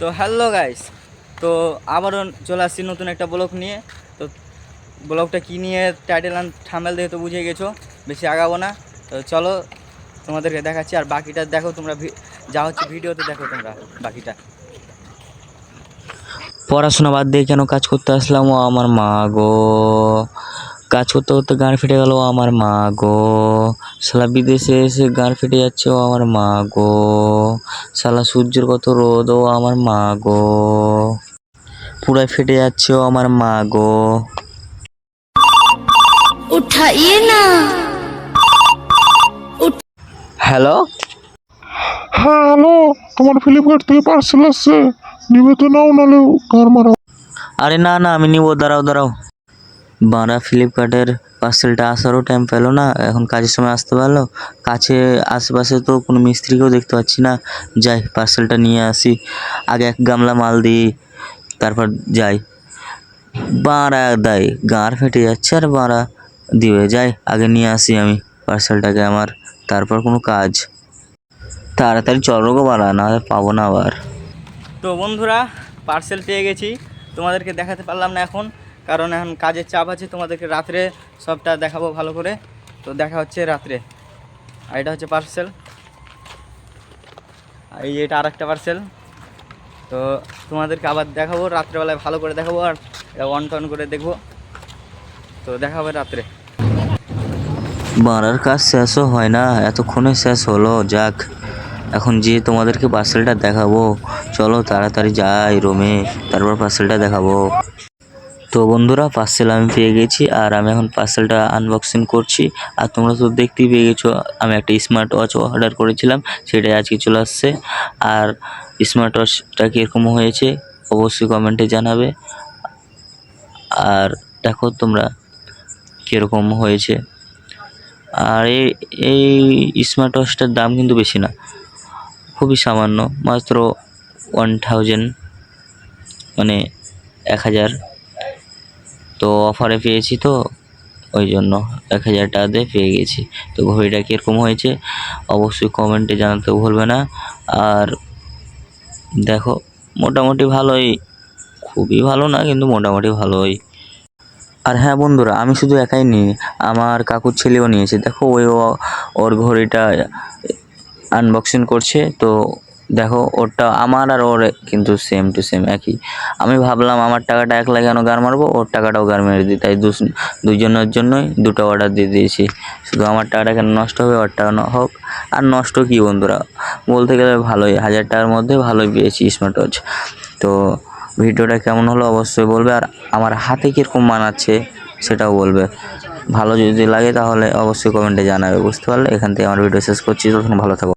তো hello guys, তো আবারও চলে আসছি নতুন একটা ব্লগ নিয়ে। তো ব্লগটা কী নিয়ে টাইটেল অ্যান্ড থামেল দেখে তো বুঝে গেছো, বেশি আগাবো না। তো চলো তোমাদেরকে দেখাচ্ছি, আর বাকিটা দেখো তোমরা যা হচ্ছে ভিডিওতে দেখো তোমরা বাকিটা। পড়াশোনা বাদ দিয়ে কেন কাজ করতে আসলাম ও আমার মা গো? কাজ করতে করতে গাঁড় ফেটে গেল আমার মা গো। শালা বিদেশে এসে গাঁড় ফেটে যাচ্ছে ও আমার মা গো। শালা সূর্যের কত রোদ ও আমার মা গো। পুরাই ফেটে যাচ্ছে ও আমার মা গো। না। হ্যালো? হ্যাঁ হ্যালো। তোমার ফ্লিপকার্ট থেকে পার্সেল আসছে। নিবে তো নাও নাহলে আরে না না আমি নিব দাঁড়াও দাঁড়াও। বাঁড়া ফ্লিপকার্টের পার্সেলটা আসারও টাইম পেল না, এখন কাজের সময় আসতে পারল। কাছে আশেপাশে তো কোনো মিস্ত্রিকেও দেখতে পাচ্ছি না। যাই পার্সেলটা নিয়ে আসি। আগে এক গামলা মাল দিই, তারপর যাই। বাঁড়া দেয় গাঁর ফেটে যাচ্ছে আর বাঁড়া দিবে যাই। আগে নিয়ে আসি আমি পার্সেলটাকে আমার, তারপর কোনো কাজ। তাড়াতাড়ি চলো বাড়া, না পাবো না আবার। তো বন্ধুরা পার্সেল পেয়ে গেছি। তোমাদেরকে দেখাতে পারলাম না এখন। কারণ এখন কাজের চাপ আছে, তোমাদেরকে রাত্রে সবটা দেখাবো ভালো করে। তো দেখা হচ্ছে রাত্রে। আর এটা হচ্ছে পার্সেল আর এই এটা আর একটা পার্সেল তো তোমাদেরকে আবার দেখাবো, রাত্রেবেলায় ভালো করে দেখাবো, আর এটা অন টন করে দেখব। তো দেখা হবে রাত্রে। বাড়ার কাজ শেষও হয় না, এতক্ষণে শেষ হলো, যাক। এখন যে তোমাদেরকে পার্সেলটা দেখাবো। চলো তাড়াতাড়ি যাই রুমে, তারপর পার্সেলটা দেখাবো। তো বন্ধুরা পার্সেল আমি পেয়ে গেছি আর আমি এখন পার্সেলটা আনবক্সিং করছি। আর তোমরা তো দেখতেই পেয়ে গেছো, আমি একটা স্মার্ট ওয়াচ অর্ডার করেছিলাম, সেটাই আজকে চলে আসছে। আর স্মার্ট ওয়াচটা কীরকম হয়েছে, অবশ্যই কমেন্টে জানাবে। আর দেখো তোমরা কীরকম হয়েছে। আর এই স্মার্ট ওয়াচটার দাম কিন্তু বেশি না, খুবই সামান্য, মাত্র ওয়ান থাউজেন্ড মানে এক হাজার। তো অফারে পেয়েছি তো ওই জন্য এক হাজার টাকা দিয়ে পেয়ে গেছি। তো ঘড়িটা কীরকম হয়েছে, অবশ্যই কমেন্টে জানাতে ভুলবে না। আর দেখো, মোটামুটি ভালোই, খুবই ভালো না, কিন্তু মোটামুটি ভালোই। আর হ্যাঁ বন্ধুরা, আমি শুধু একাই নিই আমার কাকুর ছেলেও নিয়েছে। দেখো ওই ওর ঘড়িটা আনবক্সিং করছে, তো দেখো, ওরটা আমার আর ওর কিন্তু সেম টু সেম একই। আমি ভাবলাম আমার টাকাটা এক লাগানো গার মারবো? ওর টাকাটাও গার মেরে দিই, তাই দুজনের জন্যই দুটো অর্ডার দিয়ে দিয়েছি। শুধু আমার টাকাটা কেন নষ্ট হবে, ওর টাকা হোক। আর নষ্ট কি বন্ধুরা? বলতে গেলে ভালোই, হাজার টাকার মধ্যে ভালোই পেয়েছি স্মার্ট ওয়াচ তো ভিডিওটা কেমন হলো অবশ্যই বলবে, আর আমার হাতে কীরকম মানাচ্ছে সেটাও বলবে। ভালো যদি লাগে তাহলে অবশ্যই কমেন্টে জানাবে, বুঝতে পারলে? এখান থেকে আমার ভিডিও শেষ করছি তখন ভালো থাকো।